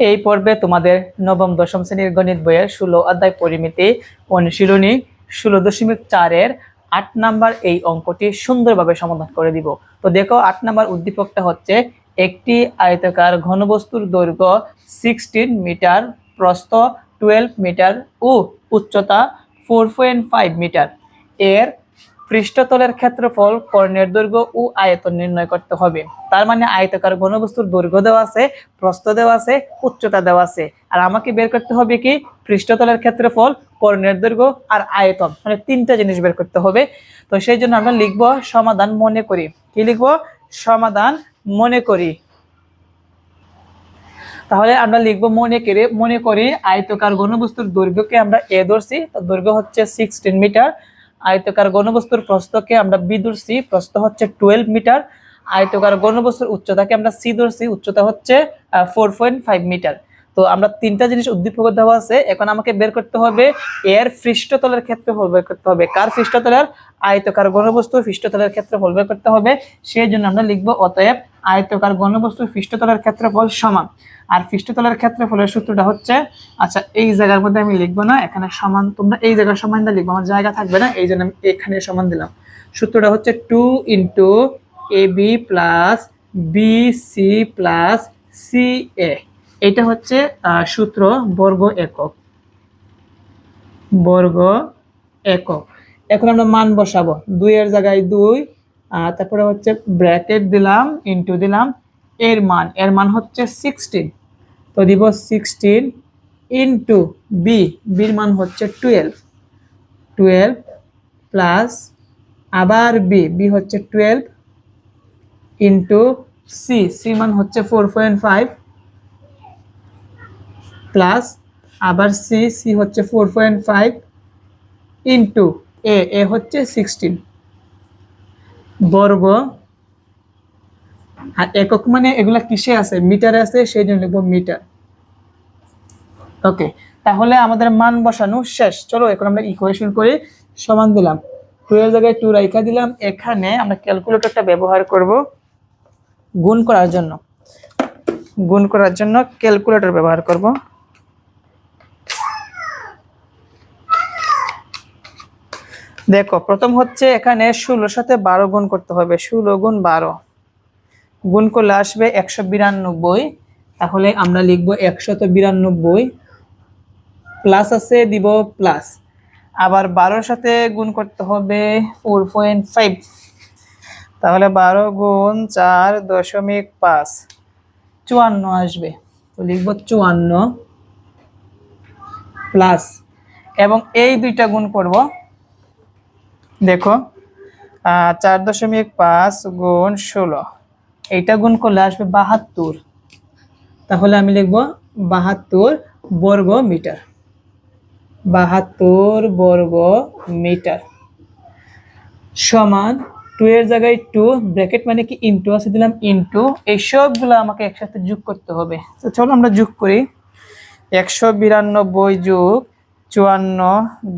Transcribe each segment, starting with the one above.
এই পর্বে তোমাদের নবম, দশম শ্রেণির গণিত বইয়ের ষোলো অধ্যায় পরিমিতি অনুশীলনী ষোলো দশমিক চারের আট নাম্বার এই অঙ্কটি সুন্দরভাবে সমাধান করে দিব। তো দেখো, আট নাম্বার উদ্দীপকটা হচ্ছে একটি আয়তাকার ঘনবস্তুর দৈর্ঘ্য সিক্সটিন মিটার, প্রস্থ টুয়েলভ মিটার ও উচ্চতা ফোর পয়েন্ট ফাইভ মিটার। এর পৃষ্ঠতলের ক্ষেত্রফল কর্ণের দৈর্ঘ্য ও আয়তন নির্ণয় করতে হবে। তার মানে আয়তাকার ঘনবস্তুর দৈর্ঘ্য দেওয়া আছে, প্রস্থ দেওয়া আছে, উচ্চতা দেওয়া আছে। আর আমাকে বের করতে হবে কি? পৃষ্ঠতলের ক্ষেত্রফল, কর্ণের দৈর্ঘ্য আর আয়তন। মানে তিনটা জিনিস বের করতে হবে। তো সেই জন্য আমরা লিখব সমাধান মনে করি। কি লিখব? সমাধান মনে করি। তাহলে আমরা লিখব মনে করে, মনে করি আয়তকার ঘনবস্তুর দৈর্ঘ্যকে আমরা এ ধরছি। দৈর্ঘ্য হচ্ছে সিক্সটিন মিটার আয়তকার গণবস্তুর প্রস্তকে আমরা বি ধরছি প্রস্থ হচ্ছে টুয়েলভ মিটার। আয়তকার গণবস্তুর উচ্চতাকে আমরা সি ধরছি উচ্চতা হচ্ছে ফোর পয়েন্ট ফাইভ মিটার। তো আমরা তিনটা জিনিস উদ্দীপক দেওয়া আছে। এখন আমাকে বের করতে হবে এর পৃষ্ঠতলের ক্ষেত্রফল বের করতে হবে। কার পৃষ্ঠতলের? আয়তকার ঘনবস্তুর পৃষ্ঠতলের ক্ষেত্রফল বের করতে হবে। সেই জন্য আমরা লিখব অতএব আয়তকার ঘনবস্তুর পৃষ্ঠতলের ক্ষেত্রফল সমান। আর পৃষ্ঠতলের ক্ষেত্রফলের সূত্রটা হচ্ছে আচ্ছা এই জায়গার মধ্যে আমি লিখব না, এখানে সমান, তোমরা এই জায়গার সমান দিয়ে লিখব, আমার জায়গা থাকবে না, এই জন্য আমি এখানে সমান দিলাম। সূত্রটা হচ্ছে two into A B plus B C plus C A এটা হচ্ছে সূত্র বর্গ একক। বর্গ একক। এখন আমরা মান বসাবো। দুইয়ের জায়গায় দুই তারপরে হচ্ছে ব্র্যাকেট দিলাম ইন্টু দিলাম। এর মান এর মান হচ্ছে সিক্সটিন তো দিব সিক্সটিন ইন্টু বি বির মান হচ্ছে টুয়েলভ টুয়েলভ প্লাস আবার বি বি হচ্ছে টুয়েলভ ইন্টু সি সি মান হচ্ছে ফোর পয়েন্ট ফাইভ প্লাস আবার সি সি হচ্ছে four point five into A A হচ্ছে সিক্সটিন বর্গ। আর একক মানে এগুলা কিসে আছে? মিটারে আছে সেই জন্য লিখব মিটার ওকে তাহলে আমাদের মান বসানো শেষ। চলো এখন আমরা ইকুয়েশন করে সমান দিলাম। টু জায়গায় টু রাইখা দিলাম। এখানে আমরা ক্যালকুলেটরটা ব্যবহার করব গুণ করার জন্য। গুণ করার জন্য ক্যালকুলেটর ব্যবহার করব। দেখো, প্রথম হচ্ছে এখানে ষোলোর সাথে বারো গুণ করতে হবে। ষোলো গুণ বারো। গুণ করলে আসবে একশো বিরানব্বই। তাহলে আমরা লিখব একশত বিরানব্বই। প্লাস আছে, দিব প্লাস। আবার বারোর সাথে গুণ করতে হবে ফোর পয়েন্ট ফাইভ। তাহলে বারো গুণ চার দশমিক পাঁচ। চুয়ান্ন আসবে। তো লিখব চুয়ান্ন। প্লাস। এবং এই দুইটা গুণ করব। দেখো চার দশমিক পাঁচ গুণ ষোলো। এইটা গুণ করলে আসবে বাহাত্তর। তাহলে আমি লিখব বাহাত্তর বর্গ মিটার। বাহাত্তর বর্গ মিটার। সমান টু এর জায়গায় টু, ব্র্যাকেট মানে কি ইন্টু, আছে দিলাম ইন্টু। এই সবগুলো আমাকে একসাথে যোগ করতে হবে। তো চলো আমরা যোগ করি। একশো বিরানব্বই যোগ চুয়ান্ন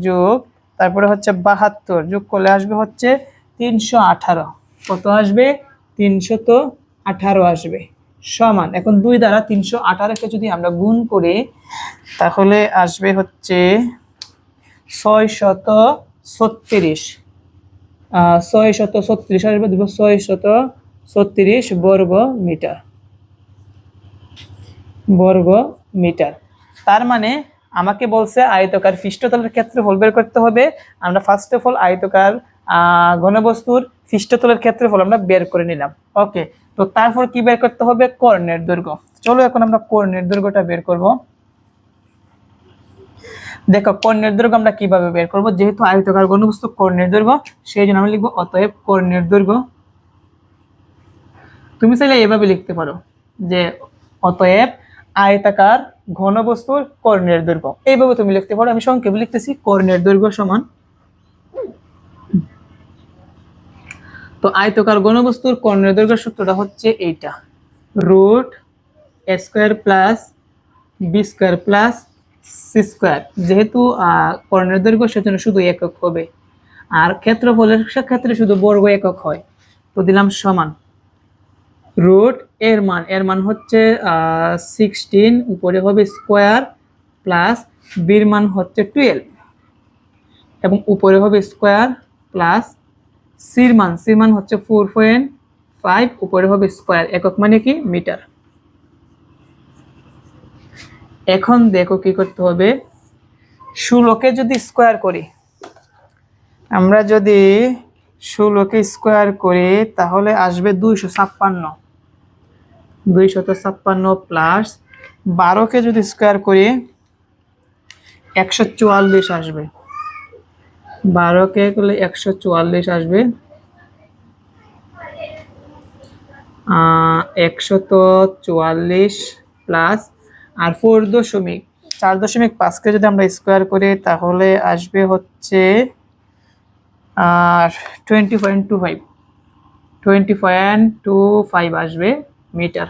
যোগ তারপরে হচ্ছে বাহাত্তর, যোগ করলে আসবে হচ্ছে তিনশো আঠারো। কত আসবে? তিনশত আঠারো আসবে। সমান, এখন দুই দ্বারা তিনশো আঠারোকে যদি আমরা গুণ করি, তাহলে আসবে হচ্ছে ছয় শত ছত্রিশ। ছয় শত ছত্রিশ আসবে দিব ছয় শত ছত্রিশ বর্গ মিটার বর্গ মিটার তার মানে আমাকে বলছে, আয়তকার পৃষ্ঠতলের ক্ষেত্রফল বের করতে হবে। আমরা ফার্স্ট অফ অল আয়তকার ঘনবস্তুর পৃষ্ঠতলের ক্ষেত্রফল আমরা বের করে নিলাম। ওকে তো তারপর কি বের করতে হবে? কর্ণের দৈর্ঘ্য চলো এখন আমরা কর্ণের দৈর্ঘ্যটা বের করব। দেখো, কর্ণের দৈর্ঘ্য আমরা কীভাবে বের করব? যেহেতু আয়তকার ঘনবস্তু কর্ণের দৈর্ঘ্য সেই জন্য আমরা লিখব অতএব কর্ণের দৈর্ঘ্য তুমি চাইলে এভাবে লিখতে পারো যে অতএব আয়তাকার ঘনবস্তুর কর্ণের দৈর্ঘ্য। এইভাবে তুমি লিখতে পারো, আমি সংক্ষেপে লিখতেছি, কর্ণের দৈর্ঘ্য সমান। তো আয়তকার ঘনবস্তুর কর্ণের দৈর্ঘ্য সূত্রটা হচ্ছে এইটা। Root square plus B square plus C square. যেহেতু কর্ণের দৈর্ঘ্য, সেজন্য শুধু একক হবে। আর ক্ষেত্রফলের ক্ষেত্রে শুধু বর্গ একক হয়। তো দিলাম সমান। রুট এর মান এর মান হচ্ছে সিক্সটিন উপরে হবে স্কোয়ার প্লাস বির মান হচ্ছে টুয়েলভ এবং উপরে হবে স্কোয়ার প্লাস সির মান সির মান হচ্ছে ফোর পয়েন্ট ফাইভ উপরে হবে স্কোয়ার একক মানে কি? মিটার। এখন দেখো কি করতে হবে। ষোলোকে যদি স্কোয়ার করি, আমরা যদি ষোলোকে স্কোয়ার করি, তাহলে আসবে দুইশো ছাপ্পান্ন। দুইশত ছাপ্পান্ন প্লাস বারোকে যদি স্কোয়ার করি, একশো চুয়াল্লিশ আসবে। বারোকে করলে একশো চুয়াল্লিশ আসবে। একশত চুয়াল্লিশ প্লাস আর ফোর দশমিক, চার দশমিক পাঁচকে যদি আমরা স্কোয়ার করি, তাহলে আসবে হচ্ছে, আর twenty point two five twenty point two five আসবে মিটার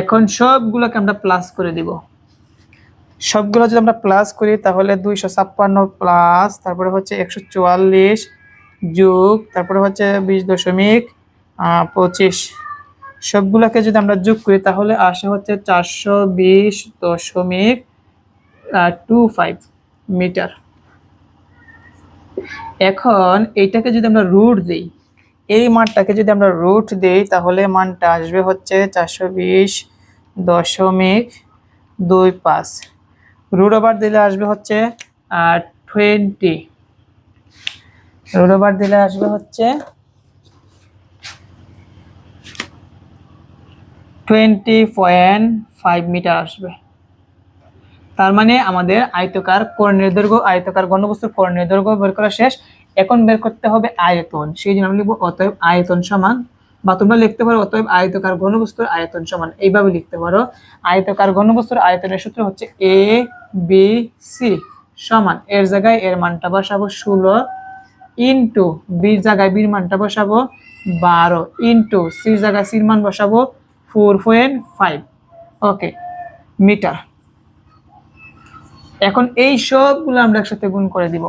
এখন সবগুলোকে আমরা প্লাস করে দিব। সবগুলো যদি আমরা প্লাস করি, তাহলে দুইশো ছাপ্পান্ন প্লাস তারপরে হচ্ছে একশো চুয়াল্লিশ যোগ, তারপরে হচ্ছে বিশ দশমিক পঁচিশ। সবগুলোকে যদি আমরা যোগ করি, তাহলে আসে হচ্ছে চারশো বিশ দশমিক টু ফাইভ মিটার। এখন এইটাকে যদি আমরা রুট দিই এই মানটাকে যদি আমরা রুট দিই, তাহলে মানটা আসবে হচ্ছে চারশো বিশ দশমিক দুই পাঁচ। রুট ওভার দিলে আসবে হচ্ছে টোয়েন্টি রুট ওভার দিলে আসবে হচ্ছে টোয়েন্টি পয়েন্ট ফাইভ মিটার আসবে। তার মানে আমাদের আয়তকার কর্ণের দৈর্ঘ্য, আয়তকার ঘনবস্তুর কর্ণের দৈর্ঘ্য বের করা শেষ। এখন বের করতে হবে আয়তন। সেই জন্য আমি লিখব অতএব আয়তন সমান, বা তোমরা লিখতে পারো অতএব আয়তকার ঘনবস্তুর আয়তন সমান। এইভাবে লিখতে পারো। আয়তকার ঘনবস্তুর আয়তনের সূত্র হচ্ছে এ বি সি সমান। এর জায়গায় এর মানটা বসাবো ষোলো ইন্টু বির জায়গায় বির মানটা বসাবো বারো ইন্টু সির জায়গায় সির মান বসাবো four point five. Okay, metre. এখন এই সবগুলো আমরা একসাথে গুণ করে দিব।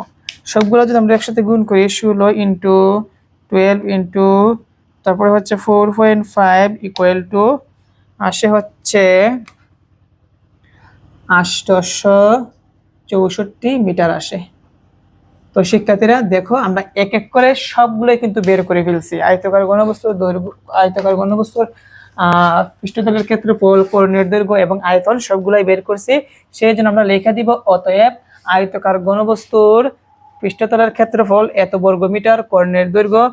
সবগুলো যদি আমরা একসাথে গুণ করি, ষোলো ইন্টু টুয়েলভ ইন্টু তারপরে হচ্ছে four point five equal to আসে হচ্ছে আষ্টশো চৌষট্টি মিটার আসে। তো শিক্ষার্থীরা, দেখো আমরা এক এক করে সবগুলোই কিন্তু বের করে ফেলছি। আয়তকার ঘনবস্তুর দৈর্ঘ্য, আয়তকার ঘনবস্তুর আহ পৃষ্ঠতলের ক্ষেত্রফল কর্ণের দৈর্ঘ্য এবং আয়তন সবগুলাই বের করছি। সেই জন্য আমরা লেখা দিব, অতএব আয়তকার ঘনবস্তুর পৃষ্ঠতলের ক্ষেত্রফল এত বর্গ মিটার, কর্ণের দৈর্ঘ্য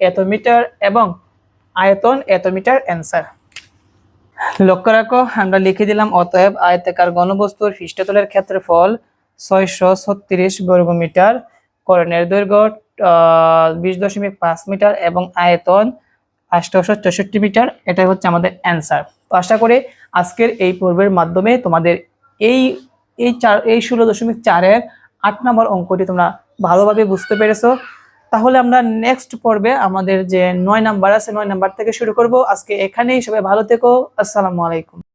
এত মিটার এবং আয়তন এত মিটার, অ্যান্সার। লক্ষ্য রাখো, আমরা লিখে দিলাম, অতএব আয়তাকার ঘনবস্তুর পৃষ্ঠতলের ক্ষেত্রফল ছয়শো ছত্রিশ বর্গ মিটার, করণের দৈর্ঘ্য বিশ দশমিক পাঁচ মিটার এবং আয়তন আষ্টশো চৌষট্টি মিটার, এটাই হচ্ছে আমাদের অ্যান্সার। তো আশা করি আজকের এই পর্বের মাধ্যমে তোমাদের এই এই চার, এই ষোলো দশমিক চারের আট নম্বর অঙ্কটি তোমরা ভালোভাবে বুঝতে পেরেছ। তাহলে আমরা নেক্সট পর্বে আমাদের যে নয় নাম্বার আছে, নয় নাম্বার থেকে শুরু করব। আজকে এখানেই সবাই ভালো থেকো। আসসালামু আলাইকুম।